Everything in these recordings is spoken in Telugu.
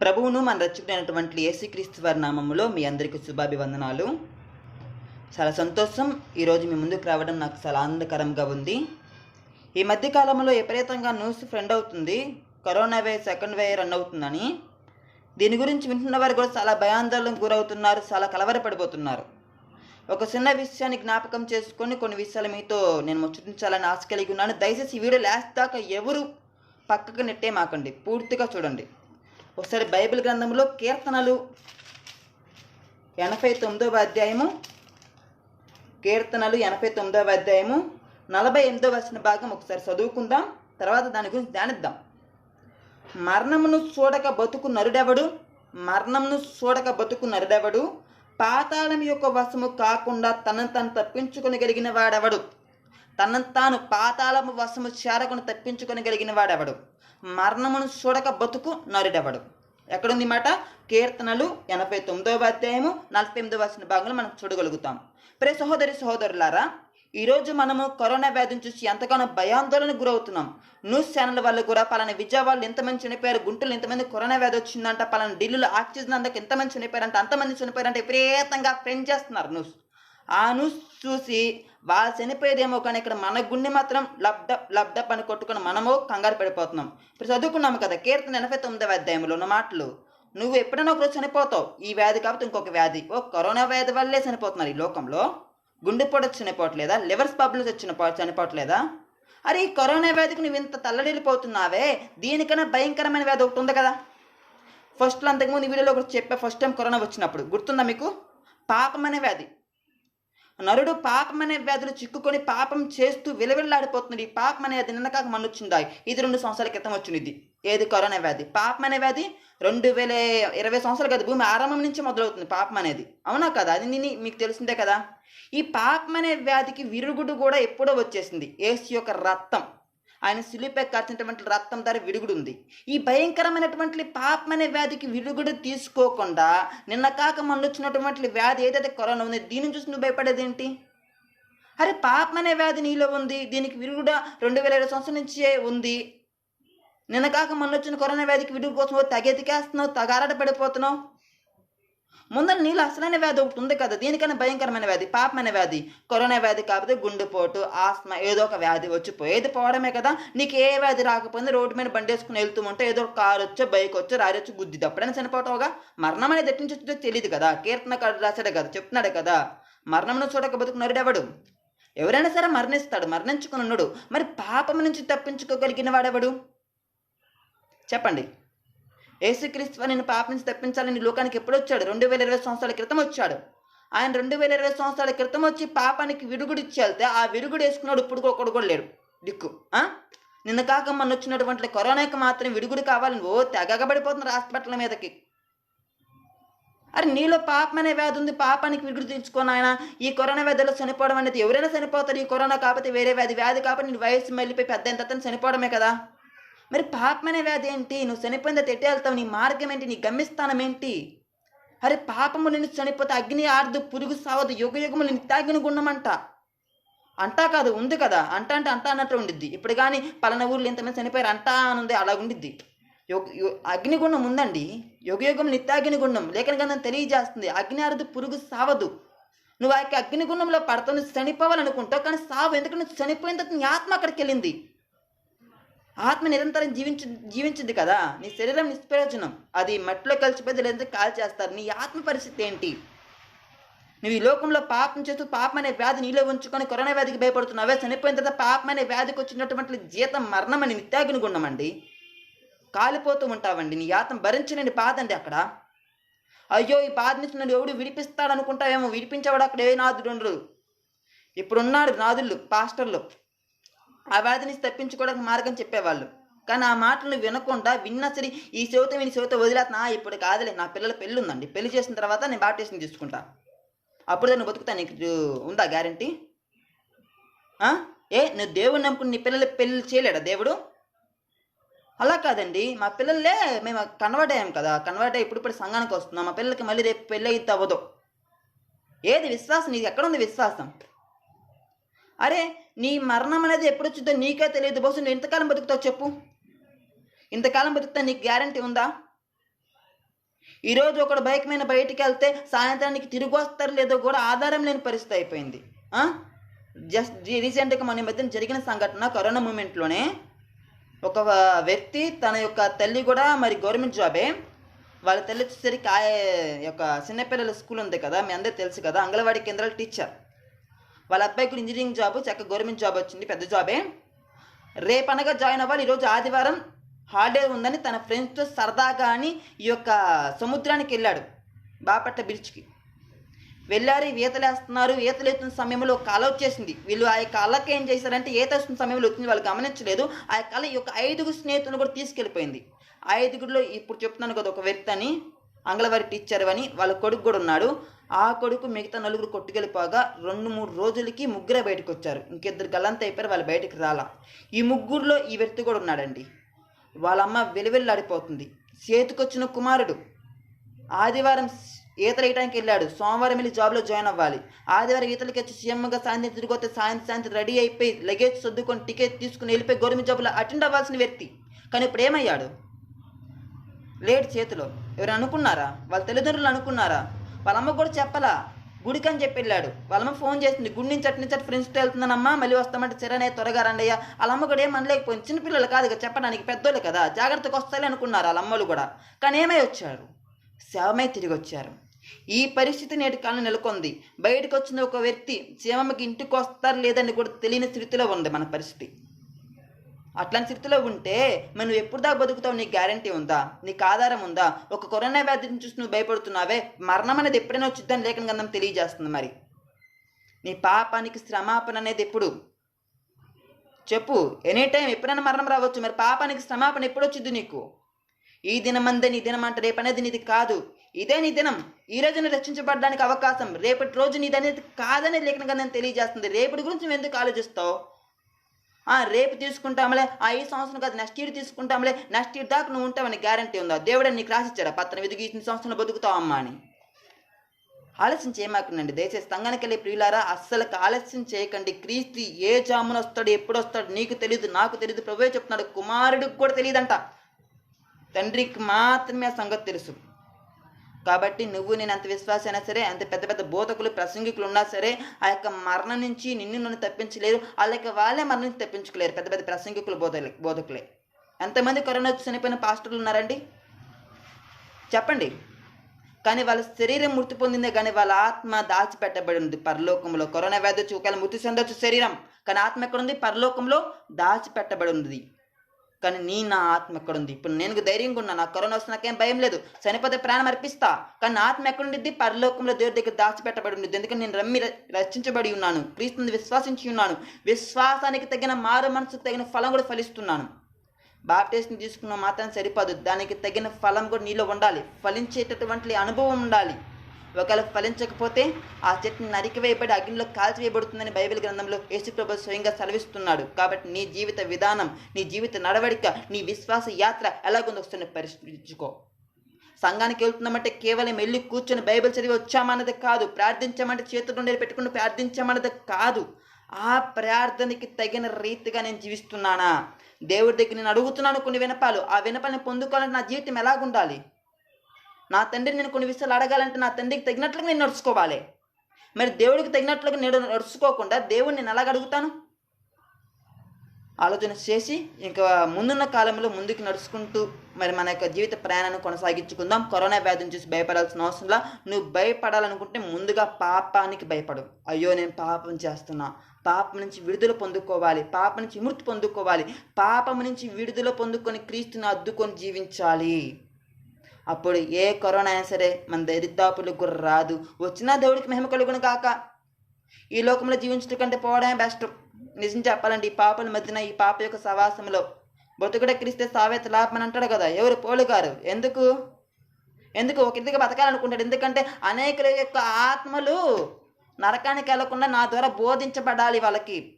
ప్రభువును మన రక్షకుడైనటువంటి యేసుక్రీస్తు వారి నామములో మీ అందరికీ శుభాభివందనాలు. చాలా సంతోషం. ఈరోజు మీ ముందుకు రావడం నాకు చాలా ఆనందకరంగా ఉంది. ఈ మధ్యకాలంలో విపరీతంగా న్యూస్ ఫ్రెండ్ అవుతుంది. Corona wave second wave run అవుతుందని. దీని గురించి వింటున్న వారు కూడా చాలా భయాందోళనకు గురవుతున్నారు చాలా కలవరపడిపోతున్నారు. ఒక చిన్న విషయాన్ని జ్ఞాపకం చేసుకొని కొన్ని విషయాలు మీతో నేను ముచ్చటించాలని ఆశ కలిగి ఉన్నాను. దయచేసి ఈ వీడియో లాస్ట్ దాకా ఎవరు పక్కకు నెట్టే మాకండి. పూర్తిగా చూడండి. ఒకసారి బైబిల్ గ్రంథంలో కీర్తనలు. ఎనభై తొమ్మిదవ అధ్యాయము. కీర్తనలు ఎనభై తొమ్మిదవ అధ్యాయము. నలభై ఎనిమిదవ వచ్చిన భాగం ఒకసారి చదువుకుందాం. తర్వాత దాని గురించి ధ్యానిద్దాం. మరణమును చూడక బతుకు నరుడెవడు? మరణమును చూడక బతుకు నరుడెవడు? పాతాళం యొక్క వశము కాకుండా తనను తను తప్పించుకొనగలిగిన వాడెవడు? తనను తాను పాతాళము వశము చేరకుండా తప్పించుకొనగలిగిన వాడెవడు? మరణమును చూడక బతుకు నరుడెవడు? ఎక్కడుంది మాట? కీర్తనలు ఎనభై తొమ్మిదవ అధ్యాయము నలభై ఎనిమిదవ వచ్చిన భాగంలో మనం చూడగలుగుతాం. ప్రే సహోదరి సహోదరులారా ఈరోజు మనము కరోనా వ్యాధిని చూసి ఎంతగానో భయాందోళనకు గురవుతున్నాం. న్యూస్ ఛానల్ వాళ్ళు కూడా పలానా విజయవాడలో ఎంతమంది చనిపోయారు గుంటూరులో ఎంతమంది కరోనా వ్యాధి వచ్చిందంట పలానా ఢిల్లీలో ఆక్సిజన్ అందక ఎంతమంది చనిపోయారంట అంతమంది చనిపోయారంటే విపరీతంగా ఫ్రెండ్ చేస్తున్నారు న్యూస్. ఆ న్యూస్ చూసి వాళ్ళు చనిపోయేదేమో కానీ ఇక్కడ మన గుండె మాత్రం లబ్ధ లబ్ధ పని కొట్టుకుని మనము కంగారు పడిపోతున్నాం. ఇప్పుడు చదువుకున్నాము కదా కీర్తన ఎనభై తొమ్మిదవ అధ్యాయంలో ఉన్న మాటలు. నువ్వు ఎప్పుడైనా ఒకరోజు చనిపోతావు? ఈ వ్యాధి కాకపోతే ఇంకొక వ్యాధి. ఓ కరోనా వ్యాధి వల్లే చనిపోతున్నారు ఈ లోకంలో. గుండెపోటు వచ్చి చనిపోవట్లేదా? లివర్స్ ప్రాబ్లమ్స్ వచ్చిన చనిపోవట్లేదా? అరే ఈ కరోనా వ్యాధికి నువ్వు ఇంత తల్లడిల్లిపోతున్నావే. దీనికన్నా భయంకరమైన వ్యాధి ఒకటి ఉంది కదా. ఫస్ట్లో అంతకుముందు వీడియోలో ఒకటి చెప్పే ఫస్ట్ టైం కరోనా వచ్చినప్పుడు. గుర్తుందా మీకు? పాపం అనే వ్యాధి. నరుడు పాపం అనే వ్యాధులు చిక్కుకొని పాపం చేస్తూ విలవిల్లాడిపోతున్నాడు. ఈ పాపం అనేది నిన్న కాక మన ఇది రెండు సంవత్సరాల క్రితం వచ్చింది ఇది ఏది? కరోనా వ్యాధి. పాపం అనే వ్యాధి రెండు వేల ఇరవై సంవత్సరాలు కదా భూమి ఆరంభం నుంచి మొదలవుతుంది పాపం అనేది అవునా కదా? అది నేను మీకు తెలిసిందే కదా? ఈ పాపం అనే వ్యాధికి విరుగుడు కూడా ఎప్పుడో వచ్చేసింది. ఏసు యొక్క రక్తం. ఆయన సిలిపై కాచినటువంటి రక్తం ధర విరుగుడు ఉంది ఈ భయంకరమైనటువంటి పాపం అనే వ్యాధికి విరుగుడు తీసుకోకుండా నిన్న కాక మళ్ళొచ్చినటువంటి వ్యాధి ఏదైతే కరోనా ఉంది దీన్ని చూసి నువ్వు భయపడేది ఏంటి? అరే పాపం అనే వ్యాధి నీలో ఉంది దీనికి విరుగుడ రెండు వేల ఇరవై సంవత్సరం నుంచే ఉంది. నిన్న కాక మళ్ళొచ్చిన కరోనా వ్యాధికి విడుగు కోసం తగెతికేస్తున్నావు తగారట పడిపోతున్నావు ముందర నీళ్ళు అసలైన వ్యాధి ఒకటి ఉంది కదా దీనికన్నా భయంకరమైన వ్యాధి పాపమైన వ్యాధి కరోనా వ్యాధి కాకపోతే గుండెపోటు ఆస్మా ఏదో ఒక వ్యాధి వచ్చిపోయేది పోవడమే కదా నీకు ఏ వ్యాధి రాకపోయింది రోడ్డు మీద బండి వేసుకుని వెళ్తూ ఉంటే ఏదో ఒక కారు వచ్చో బైక్ వచ్చో రారి వచ్చి గుద్ది అప్పుడైనా చనిపోతావుగా? మరణం అనేది ఎట్టి నుంచి వచ్చిందో తెలియదు కదా కీర్తన రాశాడే కదా చెప్తున్నాడు కదా. మరణమును చూడక బతుకున్నాడు నరుడెవడు ఎవరైనా సరే మరణిస్తాడు మరణించుకుని ఉన్నాడు మరి పాపం నుంచి తప్పించుకోగలిగిన వాడెవడు? చెప్పండి. యేసుక్రీస్తు నేను పాప నుంచి తప్పించాలని లోకానికి ఎప్పుడు వచ్చాడు? రెండు వేల ఇరవై సంవత్సరాల క్రితం వచ్చాడు. ఆయన రెండు వేల ఇరవై సంవత్సరాల క్రితం వచ్చి పాపానికి విరుగుడు ఇచ్చి వెళ్తే ఆ విరుగుడు వేసుకున్నాడు. ఇప్పుడు ఒకడు కూడా లేడు. దిక్కు. నిన్న కాక మొన్న వచ్చినటువంటి కరోనాకి మాత్రం విరుగుడు కావాలని ఓ తెగబడిపోతున్నారు హాస్పిటల్ మీదకి. అరే నీలో పాపం అనే వ్యాధి ఉంది. పాపానికి విరుగుడు తీర్చుకొని ఆయన ఈ కరోనా వ్యాధిలో చనిపోవడం అనేది ఎవరైనా చనిపోతారు. ఈ కరోనా కాకపోతే వేరే వ్యాధి. వ్యాధి కాబట్టి నీ వయసు మళ్ళీపోయి పెద్ద ఎంత చనిపోవడమే కదా. మరి పాపం అనే వ్యాధి ఏంటి? నువ్వు చనిపోయిందా తెట్టి వెళ్తావు. నీ మార్గం ఏంటి? నీ గమ్యస్థానం ఏంటి? అరే పాపము నిన్ను చనిపోతే అగ్ని ఆర్దు పురుగు సావదు. యుగ యుగము నిన్ను తాగిన గుణమంట అంటా కాదు ఉంది కదా. అంట అంటే అంటా అన్నట్టు ఉండిద్ది. ఇప్పుడు కానీ పలానా ఊర్లో ఇంతమంది చనిపోయారు అంటా అని ఉంది అలా ఉండిద్ది. యుగ యు- అగ్నిగుండం ఉందండి. యుగయుగం నిత్యాగ్ని నిత్యాగ్నిగుండం లేఖన గంధం తెలియజేస్తుంది. అగ్ని ఆరదు పురుగు సావదు. నువ్వు ఆ యొక్క అగ్నిగుండంలో పడతావు నువ్వు చనిపోవాలనుకుంటావు కానీ సావు ఎందుకంటే నువ్వు చనిపోయిన తర్వాత నీ ఆత్మ అక్కడికి వెళ్ళింది. ఆత్మ నిరంతరం జీవించు జీవించింది కదా. నీ శరీరం నిష్ప్రయోజనం. అది మట్టిలో కలిసిపోయి లేదంటే కాల్ చేస్తారు. నీ ఆత్మ పరిస్థితి ఏంటి? నువ్వు ఈ లోకంలో పాపం చేస్తూ పాపం అనే వ్యాధి నీలో ఉంచుకొని కరోనా వ్యాధికి భయపడుతున్నావే. చనిపోయిన తర్వాత పాపం అనే వ్యాధికి వచ్చినటువంటి జీతం మరణం అని నిత్యాగ్ని గుండమండి కాలిపోతూ ఉంటావండి. నీ ఆత్మ భరించలేని బాధ అండి అక్కడ. అయ్యో ఈ బాధ నుంచి నన్ను ఎవడు విడిపిస్తాడు అనుకుంటావేమో విడిపించేవాడు అక్కడ ఏ నాదుడు ఉండడు ఇప్పుడున్నాడు నాదుళ్ళు పాస్టర్లు. ఆ వ్యాధి నుంచి తప్పించుకోవడానికి మార్గం చెప్పేవాళ్ళు. కానీ ఆ మాటలు వినకుండా విన్నా సరే ఈ చెవిత విని చెవిత వదిలేస్తున్నా ఇప్పుడు కాదులే నా పిల్లల పెళ్ళి ఉందండి పెళ్ళి చేసిన తర్వాత నేను బాప్టేషన్ తీసుకుంటా. అప్పుడు నేను బతుకుతా నీకు ఉందా గ్యారంటీ? ఏ నువ్వు దేవుడిని నమ్ముకుని నీ పిల్లలు పెళ్ళి చేయలేడా దేవుడు? అలా కాదండి. మా పిల్లలే మేము కన్వర్ట్ అయ్యాం కదా. కన్వర్ట్ అయ్యి ఇప్పుడు ఇప్పుడు సంఘానికి వస్తున్నాం. మా పిల్లలకి మళ్ళీ రేపు పెళ్ళి అయితే అవ్వదు. ఏది విశ్వాసం? నీకు ఎక్కడ ఉంది విశ్వాసం? అరే నీ మరణం అనేది ఎప్పుడు వచ్చిందో నీకే తెలియదు. బహుశా నువ్వు ఎంతకాలం బతుకుతావు చెప్పు. ఇంతకాలం బతుకుతా నీకు గ్యారంటీ ఉందా? ఈరోజు ఒకడు బైక్ మీద బయటికి వెళ్తే సాయంత్రానికి తిరిగి వస్తారు లేదో కూడా ఆధారం లేని పరిస్థితి అయిపోయింది. జస్ట్ రీసెంట్గా మన మధ్యన జరిగిన సంఘటన కరోనా మూమెంట్లోనే ఒక వ్యక్తి తన యొక్క తల్లి కూడా మరి గవర్నమెంట్ జాబే వాళ్ళ తల్లి వచ్చేసరికి ఆ యొక్క చిన్నపిల్లల స్కూల్ ఉంది కదా మీ అందరూ తెలుసు కదా అంగన్వాడీ కేంద్రాల టీచర్. వాళ్ళ అబ్బాయి కూడా ఇంజనీరింగ్ జాబ్ చక్క గవర్నమెంట్ జాబ్ వచ్చింది పెద్ద జాబే రేపనగా జాయిన్ అవ్వాలి. ఈరోజు ఆదివారం హాలిడే ఉందని తన ఫ్రెండ్స్తో సరదాగా అని ఈ యొక్క సముద్రానికి వెళ్ళాడు బాపట్ల బీచ్కి వెళ్ళారు ఈతలేస్తున్నారు. ఈతలేస్తున్న సమయంలో ఒక కళ వచ్చేసింది వీళ్ళు ఆ యొక్క కళకి ఏం చేశారంటే ఈత వస్తున్న సమయంలో వచ్చింది. వాళ్ళు గమనించలేదు. ఆ కళ ఈ యొక్క ఐదుగురు స్నేహితులను కూడా తీసుకెళ్ళిపోయింది. ఆ ఐదుగురిలో ఇప్పుడు చెప్తున్నాను కదా ఒక వ్యక్తి అని. అంగళవారి టీచర్ అని వాళ్ళ కొడుకు కూడా ఉన్నాడు. ఆ కొడుకు మిగతా నలుగురు కొట్టుకెళ్ళిపోగా రెండు మూడు రోజులకి ముగ్గురే బయటకు వచ్చారు ఇంకిద్దరు గల్లంత అయిపోయారు వాళ్ళు బయటకు రాలా. ఈ ముగ్గురులో ఈ వ్యక్తి కూడా ఉన్నాడండి. వాళ్ళ అమ్మ వెలువెల్లాడిపోతుంది. చేతికొచ్చిన కుమారుడు. ఆదివారం ఈతలు వేయడానికి వెళ్ళాడు. సోమవారం వెళ్ళి జాబ్లో జాయిన్ అవ్వాలి. ఆదివారం ఈతలకి వచ్చి సీఎంగా సాయంత్రం తిరిగి వస్తే సాయంత్రం సాయంత్రం రెడీ అయిపోయి లగేజ్ సర్దుకొని టికెట్ తీసుకుని వెళ్ళిపోయి గవర్నమెంట్ జాబ్లో అటెండ్ అవ్వాల్సిన వ్యక్తి. కానీ ఇప్పుడు ఏమయ్యాడు? లేట్ చేతిలో. ఎవరు అనుకున్నారా? వాళ్ళ తల్లిదండ్రులు అనుకున్నారా? వాళ్ళ అమ్మ కూడా చెప్పలా. గుడికి అని చెప్పి వెళ్ళాడు. వాళ్ళమ్మ ఫోన్ చేసింది. గుడి నుంచి అటు నుంచి అటు ఫ్రెండ్స్తో వెళ్తున్నానమ్మా మళ్ళీ వస్తామంటే సరేనే త్వరగా రండి వాళ్ళ అమ్మ కూడా ఏం అనలేకపోయింది. చిన్నపిల్లలు కాదు కదా చెప్పడానికి పెద్దోళ్ళు కదా. జాగ్రత్తగా వస్తాయి అనుకున్నారు వాళ్ళ అమ్మలు కూడా. కానీ ఏమై వచ్చారు? శవమై తిరిగి వచ్చారు. ఈ పరిస్థితి నేటి కాలం నెలకొంది. బయటకు వచ్చిన ఒక వ్యక్తి శివమ్మకి ఇంటికి వస్తారు లేదని కూడా తెలియని స్థితిలో ఉంది మన పరిస్థితి. అట్లాంటి స్థితిలో ఉంటే మరి నువ్వు ఎప్పుడు దాకా బతుకుతావు? నీకు గ్యారంటీ ఉందా? నీకు ఆధారం ఉందా? ఒక కరోనా వ్యాధిని చూసి నువ్వు భయపడుతున్నావే? మరణం అనేది ఎప్పుడైనా వచ్చిద్దని లేఖన గంధం తెలియజేస్తుంది మరి. నీ పాపానికి శ్రమాపణ అనేది ఎప్పుడు? చెప్పు. ఎనీ టైం ఎప్పుడైనా మరణం రావచ్చు. మరి పాపానికి శ్రమాపణ ఎప్పుడు వచ్చింది నీకు? ఈ దినమందే నీ దినం అంటే రేపు అనేది నీది కాదు. ఇదే నీ దినం. ఈ రోజున రక్షించబడడానికి అవకాశం. రేపటి రోజు నీది అనేది లేఖన గంధం తెలియజేస్తుంది. రేపటి గురించి నువ్వు ఎందుకు ఆలోచిస్తావు? రేపు తీసుకుంటాంలే ఆ ఈ సంవత్సరం కాదు నెక్స్ట్ ఇయర్ తీసుకుంటాంలే నెక్స్ట్ ఇయర్ దాకా నువ్వు ఉంటావని గ్యారంటీ ఉందా? దేవుడే నీకు రాసిచ్చాడా పత్రం ఎదుగు ఈ సంవత్సరంలో బతుకుతావమ్మా అని. ఆలస్యం చేయమాకండి దయచేసి సంఘానికి వెళ్ళే ప్రియులారా అస్సలకి ఆలస్యం చేయకండి. క్రీస్తు ఏ జామున వస్తాడు ఎప్పుడు వస్తాడు నీకు తెలియదు నాకు తెలియదు ప్రభువే చెప్తున్నాడు కుమారుడికి కూడా తెలియదంట. తండ్రికి మాత్రమే ఆ సంగతి తెలుసు. కాబట్టి నువ్వు నేను అంత విశ్వాసం అయినా సరే అంత పెద్ద పెద్ద బోధకులు ప్రసంగికులు ఉన్నా సరే ఆ యొక్క మరణం నుంచి నిన్ను నన్ను తప్పించలేరు వాళ్ళ యొక్క వాళ్ళే మరణం నుంచి తప్పించుకోలేరు పెద్ద పెద్ద ప్రసంగికులు బోధలే బోధకులే. ఎంతమంది కరోనా వచ్చి చనిపోయిన పాస్టర్లు ఉన్నారండి? చెప్పండి. కానీ వాళ్ళ శరీరం మృతి పొందిందే కానీ వాళ్ళ ఆత్మ దాచిపెట్టబడి ఉంది పరలోకంలో. కరోనా వ్యాధి వచ్చి ఒకవేళ మృతి చెందొచ్చు శరీరం కానీ ఆత్మ ఎక్కడుంది? పరలోకంలో దాచిపెట్టబడి ఉంది కానీ నీ నా ఆత్మ ఎక్కడుంది? ఇప్పుడు నేను ధైర్యంగా ఉన్నా నాకు కరోనా వస్తే నాకేం భయం లేదు. చనిపోతే ప్రాణం అర్పిస్తా. కానీ నా ఆత్మ ఎక్కడుండిద్ది? పరలోకంలో దేవుడి దగ్గర దాచిపెట్టబడి ఉంది ఎందుకంటే నేను రమ్మి ర- ఉన్నాను. క్రీస్తుని విశ్వాసించి ఉన్నాను. విశ్వాసానికి తగిన మారు మనసుకు తగిన ఫలం కూడా ఫలిస్తున్నాను. బాప్టిస్ట్ని తీసుకున్న మాత్రం సరిపోదు. దానికి తగిన ఫలం కూడా నీలో ఉండాలి. ఫలించేటటువంటి అనుభవం ఉండాలి. ఒకవేళ ఫలించకపోతే ఆ చెట్టుని నరికివేయబడి అగ్నిలో కాల్చివేయబడుతుందని బైబిల్ గ్రంథంలో యేసుప్రభు స్వయంగా సెలవిస్తున్నాడు. కాబట్టి నీ జీవిత విధానం నీ జీవిత నడవడిక నీ విశ్వాస యాత్ర ఎలాగుందో ఒకసారి పరిశీలించుకో. సంఘానికి వెళ్తున్నామంటే కేవలం వెళ్ళి కూర్చొని బైబిల్ చదివి వచ్చామన్నది కాదు. ప్రార్థించామంటే చేతులు ఉండేది పెట్టుకుని ప్రార్థించామన్నది కాదు. ఆ ప్రార్థనకి తగిన రీతిగా నేను జీవిస్తున్నానా? దేవుడి దగ్గర నేను అడుగుతున్నాను కొన్ని వినపాలు. ఆ వినపాలను పొందుకోవాలంటే నా జీవితం ఎలాగుండాలి? నా తండ్రి నేను కొన్ని విషయాలు అడగాలంటే నా తండ్రికి తగినట్లుగా నేను నడుచుకోవాలి. మరి దేవుడికి తగినట్లుగా నేను నడుచుకోకుండా దేవుడిని నేను ఎలాగ అడుగుతాను? ఆలోచన చేసి ఇంకా ముందున్న కాలంలో ముందుకు నడుచుకుంటూ మరి మన యొక్క జీవిత ప్రయాణాన్ని కొనసాగించుకుందాం. కరోనా వ్యాధిని చూసి భయపడాల్సిన అవసరంలా నువ్వు భయపడాలనుకుంటే ముందుగా పాపానికి భయపడు. అయ్యో నేను పాపం చేస్తున్నా. పాపం నుంచి విడుదల పొందుకోవాలి. పాపం నుంచి విముక్తి పొందుకోవాలి. పాపం నుంచి విడుదల పొందుకొని క్రీస్తుని అద్దుకొని జీవించాలి. అప్పుడు ఏ కరోనా అయినా సరే మన దరిదాపులకు కూడా రాదు. వచ్చినా దేవుడికి మహిమ కలుగును కాక ఈ లోకంలో జీవించడం కంటే పోవడమే బెస్ట్. నిజం చెప్పాలంటే ఈ పాపల మధ్యన ఈ పాప యొక్క సవాసంలో బతుకుడ క్రిస్తే సావేత లాభం అంటాడు కదా. ఎవరు? పోలుగారు ఎందుకు? ఎందుకు? ఒక ఇంటికి బతకాలనుకుంటాడు. ఎందుకంటే అనేకుల యొక్క ఆత్మలు నరకానికి వెళ్ళకుండా నా ద్వారా బోధించబడాలి వాళ్ళకి.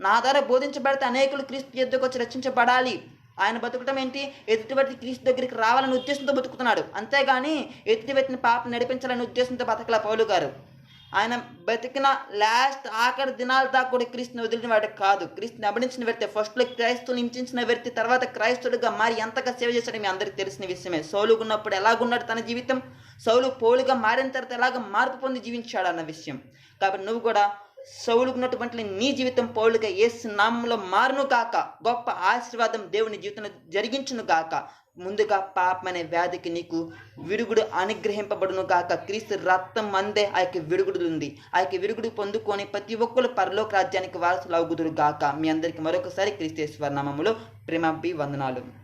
నా ద్వారా బోధించబడితే అనేకులు క్రీస్తు యుద్ధకు వచ్చి రక్షించబడాలి. ఆయన బతుకటం ఏంటి? ఎదుటి వ్యక్తి క్రీస్తు దగ్గరికి రావాలనే ఉద్దేశంతో బతుకుతున్నాడు. అంతేగాని ఎదుటి వ్యక్తిని పాపం నడిపించాలనే ఉద్దేశంతో బతకల పౌలు గారు. ఆయన బతికిన లాస్ట్ ఆఖరి దినాల దాకా కూడా క్రీస్తుని వదిలిన వాడు కాదు. క్రీస్తుని అభినించిన వ్యక్తి ఫస్ట్లో క్రైస్తువుని హింసించిన వ్యక్తి తర్వాత క్రైస్తుడిగా మారి ఎంతగా సేవ చేశాడు మీ అందరికీ తెలిసిన విషయమే. సౌలుగున్నప్పుడు ఎలాగున్నాడు తన జీవితం? సౌలు పోలుగా మారిన తర్వాత ఎలాగ మార్పు పొంది జీవించాడు అన్న విషయం. కాబట్టి నువ్వు కూడా సౌలుకున్నటువంటి నీ జీవితం పౌలుగా ఏసు నామంలో మారును కాక గొప్ప ఆశీర్వాదం దేవుని జీవితంలో జరిగించును గాక. ముందుగా పాపం అనే వ్యాధికి నీకు విరుగుడు అనుగ్రహింపబడును కాక క్రీస్తు రక్తం అందే ఆ యొక్క విరుగుడు ఉంది ఆ యొక్క విరుగుడు పొందుకొని ప్రతి ఒక్కరు పరలోక రాజ్యానికి వారసులు అవుగుదురు గాక. మీ అందరికీ మరొకసారి క్రీస్తేశ్వర నామములో ప్రేమాభి వందనాలు